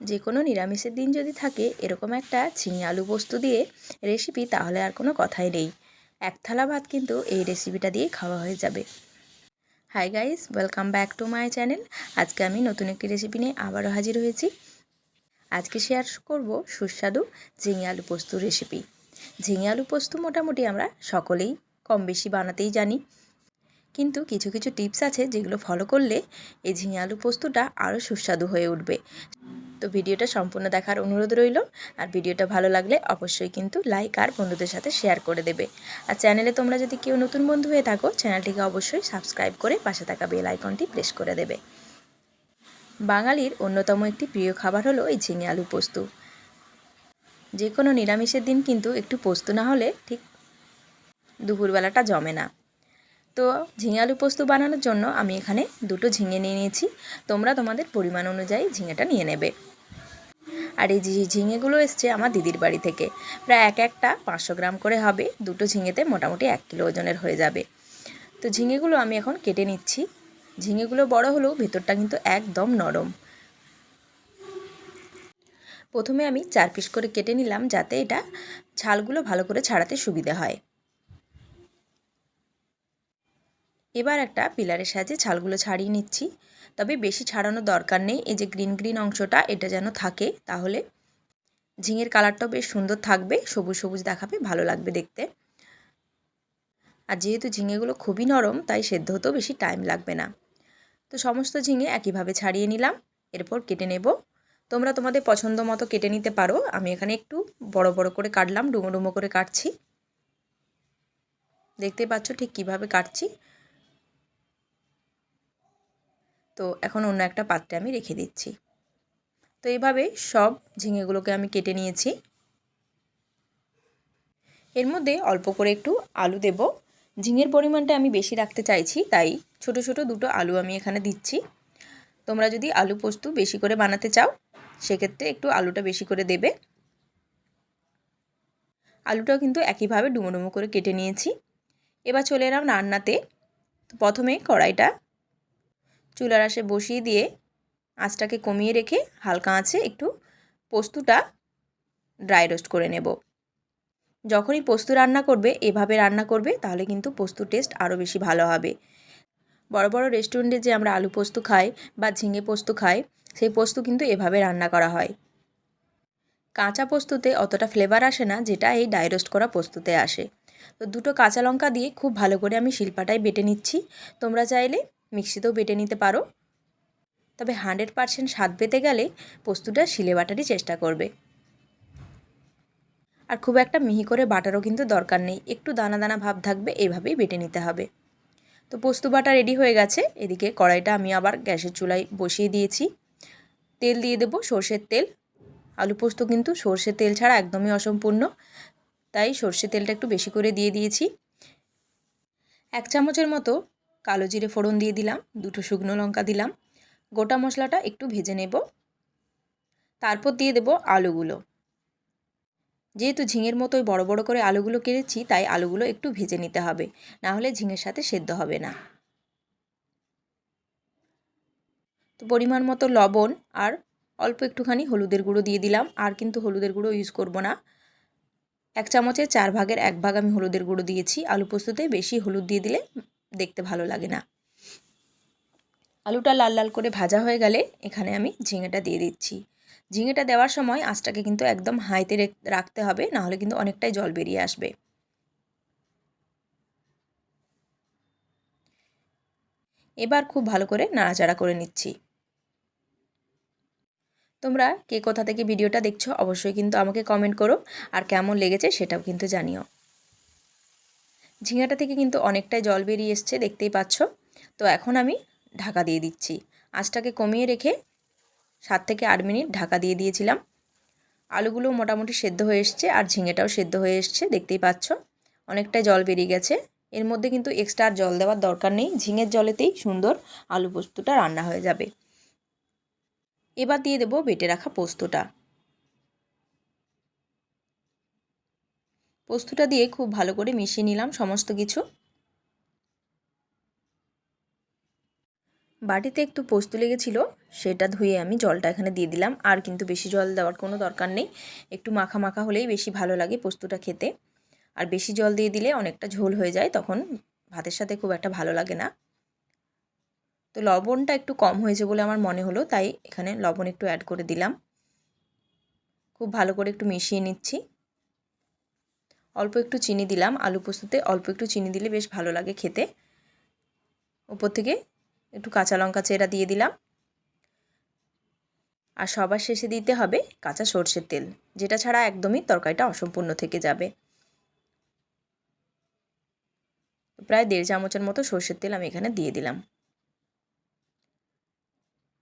যে কোনো নিরামিষের দিন যদি থাকে, এরকম একটা ঝিঙে আলু পোস্ত দিয়ে রেসিপি তাহলে আর কোনো কথাই নেই। এক থালা ভাত কিন্তু এই রেসিপিটা দিয়ে খাওয়া হয়ে যাবে। Hi guys welcome back to my channel আজকে আমি নতুন একটি রেসিপি নিয়ে আবারও হাজির হয়েছি। আজকে শেয়ার করব সুস্বাদু ঝিঙে আলু পোস্ত রেসিপি ঝিঙে আলু পোস্ত মোটামুটি আমরা সকলেই কম বেশি বানাতেই জানি। কিন্তু কিছু কিছু টিপস আছে যেগুলো ফলো করলে এই ঝিঙে আলু পোস্তটা আরও সুস্বাদু হয়ে উঠবে। তো ভিডিওটা সম্পূর্ণ দেখার অনুরোধ রইল। আর ভিডিওটা ভালো লাগলে অবশ্যই কিন্তু লাইক আর বন্ধুদের সাথে শেয়ার করে দেবে। আর চ্যানেলে তোমরা যদি কেউ নতুন বন্ধু হয়ে থাকো চ্যানেলটিকে অবশ্যই সাবস্ক্রাইব করে পাশে থাকা বেল আইকনটি প্রেস করে দেবে। বাঙালির অন্যতম একটি প্রিয় খাবার হলো এই ঝিঙে আলু পোস্ত। যে কোনো নিরামিষের দিন কিন্তু একটু পোস্ত না হলে ঠিক দুপুরবেলাটা জমে না। তো ঝিঙে আলু পোস্ত বানানোর জন্য আমি এখানে দুটো ঝিঙে নিয়ে নিয়েছি। তোমরা তোমাদের পরিমাণ অনুযায়ী ঝিঙেটা নিয়ে নেবে। আর এই যে ঝিঙেগুলো এসছে আমার দিদির বাড়ি থেকে। প্রায় এক একটা পাঁচশো গ্রাম করে হবে, দুটো ঝিঙেতে মোটামুটি এক কিলো ওজনের হয়ে যাবে। তো ঝিঙেগুলো আমি এখন কেটে নিচ্ছি। ঝিঙেগুলো বড় হলেও ভেতরটা কিন্তু একদম নরম। প্রথমে আমি চার পিস করে কেটে নিলাম যাতে এটা ছালগুলো ভালো করে ছাড়াতে সুবিধা হয়। এবার একটা পিলারের সাহায্যে ছালগুলো ছাড়িয়ে নিচ্ছি। তবে বেশি ছাড়ানোর দরকার নেই। এই যে গ্রিন গ্রিন অংশটা, এটা যেন থাকে, তাহলে ঝিঙের কালারটাও বেশ সুন্দর থাকবে, সবুজ সবুজ দেখাবে, ভালো লাগবে দেখতে। আর যেহেতু ঝিঙেগুলো খুবই নরম, তাই সেদ্ধ হতেও বেশি টাইম লাগবে না। তো সমস্ত ঝিঙে একইভাবে ছাড়িয়ে নিলাম, এরপর কেটে নেব। তোমরা তোমাদের পছন্দ মতো কেটে নিতে পারো। আমি এখানে একটু বড় বড় করে কাটলাম, ডুমো ডুমো করে কাটছি। দেখতে পাচ্ছ ঠিক কীভাবে কাটছি। তো এখন অন্য একটা পাত্রে আমি রেখে দিচ্ছি। তো এইভাবে সব ঝিঙেগুলোকে আমি কেটে নিয়েছি। এর মধ্যে অল্প করে একটু আলু দেব। ঝিঙের পরিমাণটা আমি বেশি রাখতে চাইছি, তাই ছোট ছোট দুটো আলু আমি এখানে দিচ্ছি। তোমরা যদি আলু পোস্ত বেশি করে বানাতে চাও, সেক্ষেত্রে একটু আলুটা বেশি করে দেবে। আলুটাও কিন্তু একইভাবে ডুমো ডুমো করে কেটে নিয়েছি। এবার চলে এলাম রান্নাতে। প্রথমে কড়াইটা চুলার আশে বসিয়ে দিয়ে আঁচটাকে কমিয়ে রেখে হালকা আঁচে একটু পোস্তটা ড্রাই রোস্ট করে নেব। যখনই পোস্ত রান্না করবে, এভাবে রান্না করবে, তাহলে কিন্তু পোস্ত টেস্ট আরও বেশি ভালো হবে। বড় বড় রেস্টুরেন্টে যে আমরা আলু পোস্ত খাই বা ঝিঙে পোস্ত খাই, সেই পোস্ত কিন্তু এভাবে রান্না করা হয়। কাঁচা পোস্ততে অতটা ফ্লেভার আসে না, যেটা এই ডাইরোস্ট করা পোস্ততে আসে। তো দুটো কাঁচা লঙ্কা দিয়ে খুব ভালো করে আমি শিল্পাটায় বেটে নিচ্ছি। তোমরা চাইলে মিক্সিতেও বেটে নিতে পারো। তবে হান্ড্রেড পারসেন্ট স্বাদ পেতে গেলে পোস্তটা শিলে বাটারই চেষ্টা করবে। আর খুব একটা মিহি করে বাটারও কিন্তু দরকার নেই। একটু দানা দানা ভাব থাকবে এইভাবেই বেটে নিতে হবে। তো পোস্ত বাটা রেডি হয়ে গেছে। এদিকে কড়াইটা আমি আবার গ্যাসের চুলায় বসিয়ে দিয়েছি। তেল দিয়ে দেবো সর্ষের তেল। আলু পোস্ত কিন্তু সর্ষের তেল ছাড়া একদমই অসম্পূর্ণ। তাই সর্ষের তেলটা একটু বেশি করে দিয়ে দিয়েছি। এক চামচের মতো কালো জিরে ফোড়ন দিয়ে দিলাম, দুটো শুকনো লঙ্কা দিলাম, গোটা মশলাটা একটু ভেজে নেব, তারপর দিয়ে দেব আলুগুলো। যেহেতু ঝিঙের মতোই বড় বড় করে আলুগুলো কেটেছি, তাই আলুগুলো একটু ভেজে নিতে হবে না হলে ঝিঙের সাথে সেদ্ধ হবে না। তো পরিমাণ মতো লবণ আর অল্প একটুখানি হলুদের গুঁড়ো দিয়ে দিলাম, আর কিন্তু হলুদের গুঁড়ো ইউজ করব না। এক চামচের চার ভাগের এক ভাগ আমি হলুদের গুঁড়ো দিয়েছি, আলু পোস্ততে বেশি হলুদ দিয়ে দিলে দেখতে ভালো লাগে না। আলুটা লাল লাল করে ভাজা হয়ে গেলে এখানে আমি ঝিঙেটা দিয়ে দিচ্ছি। ঝিঙেটা দেওয়ার সময় আঁচটাকে কিন্তু একদম হাইতে রাখতে হবে, নাহলে কিন্তু অনেকটাই জল বেরিয়ে আসবে। এবার খুব ভালো করে নাড়াচাড়া করে নিচ্ছি। তোমরা কে কোথা থেকে ভিডিওটা দেখছ অবশ্যই কিন্তু আমাকে কমেন্ট করো, আর কেমন লেগেছে সেটাও কিন্তু জানিও। ঝিঙাটা থেকে কিন্তু অনেকটাই জল বেরিয়ে এসছে, দেখতেই পাচ্ছ। তো এখন আমি ঢাকা দিয়ে দিচ্ছি। আঁচটাকে কমিয়ে রেখে সাত থেকে আট মিনিট ঢাকা দিয়ে দিয়েছিলাম। আলুগুলো মোটামুটি সেদ্ধ হয়ে এসছে আর ঝিঙেটাও সেদ্ধ হয়ে এসছে, দেখতেই পাচ্ছ। অনেকটাই জল বেরিয়ে গেছে। এর মধ্যে কিন্তু এক্সট্রা আর জল দেওয়ার দরকার নেই। ঝিঙের জলেতেই সুন্দর আলু পোস্তটা রান্না হয়ে যাবে। এবার দিয়ে দেবো বেটে রাখা পোস্তটা। পোস্তটা দিয়ে খুব ভালো করে মিশিয়ে নিলাম সমস্ত কিছু। বাটিতে একটু পোস্ত লেগেছিল, সেটা ধুয়ে আমি জলটা এখানে দিয়ে দিলাম। আর কিন্তু বেশি জল দেওয়ার কোনো দরকার নেই। একটু মাখা মাখা হলেই বেশি ভালো লাগে পোস্তটা খেতে। আর বেশি জল দিয়ে দিলে অনেকটা ঝোল হয়ে যায়, তখন ভাতের সাথে খুব একটা ভালো লাগে না। তো লবণটা একটু কম হয়েছে বলে আমার মনে হলো, তাই এখানে লবণ একটু অ্যাড করে দিলাম। খুব ভালো করে একটু মিশিয়ে নিচ্ছি। অল্প একটু চিনি দিলাম, আলু পোস্ততে অল্প একটু চিনি দিলে বেশ ভালো লাগে খেতে। উপর থেকে একটু কাঁচা লঙ্কা চেরা দিয়ে দিলাম। আর সবার শেষে দিতে হবে কাঁচা সর্ষের তেল, যেটা ছাড়া একদমই তরকারিটা অসম্পূর্ণ থেকে যাবে। প্রায় দেড় চামচের মতো সর্ষের তেল আমি এখানে দিয়ে দিলাম।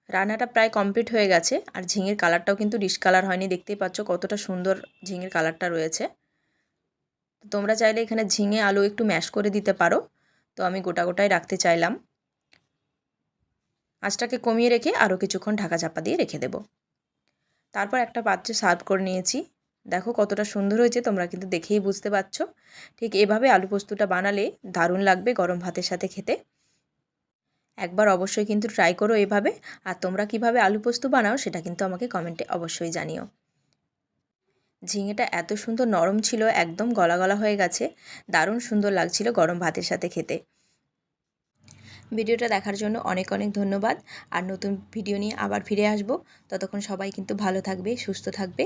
রান্নাটা প্রায় কমপ্লিট হয়ে গেছে, আর ঝিঙের কালারটাও কিন্তু ডিশ কালার হয়নি, দেখতেই পাচ্ছ কতটা সুন্দর ঝিঙের কালারটা রয়েছে। তোমরা চাইলে এখানে ঝিঙে আলু একটু ম্যাশ করে দিতে পারো। তো আমি গোটা গোটাই রাখতে চাইলাম। আঁচটাকে কমিয়ে রেখে আরও কিছুক্ষণ ঢাকা চাপা দিয়ে রেখে দেব। তারপর একটা পাত্রে সার্ভ করে নিয়েছি। দেখো কতটা সুন্দর হয়েছে, তোমরা কিন্তু দেখেই বুঝতে পারছ। ঠিক এভাবে আলু পোস্তটা বানালে দারুণ লাগবে গরম ভাতের সাথে খেতে। একবার অবশ্যই কিন্তু ট্রাই করো এভাবে। আর তোমরা কীভাবে আলু পোস্ত বানাও সেটা কিন্তু আমাকে কমেন্টে অবশ্যই জানিও। ঝিঙেটা এত সুন্দর নরম ছিল, একদম গলা গলা হয়ে গেছে। দারুণ সুন্দর লাগছিল গরম ভাতের সাথে খেতে। ভিডিওটা দেখার জন্য অনেক অনেক ধন্যবাদ। আর নতুন ভিডিও নিয়ে আবার ফিরে আসব। ততক্ষণ সবাই কিন্তু ভালো থাকবে, সুস্থ থাকবে।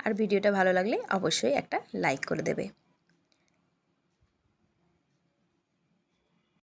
আর ভিডিওটা ভালো লাগলে অবশ্যই একটা লাইক করে দেবে।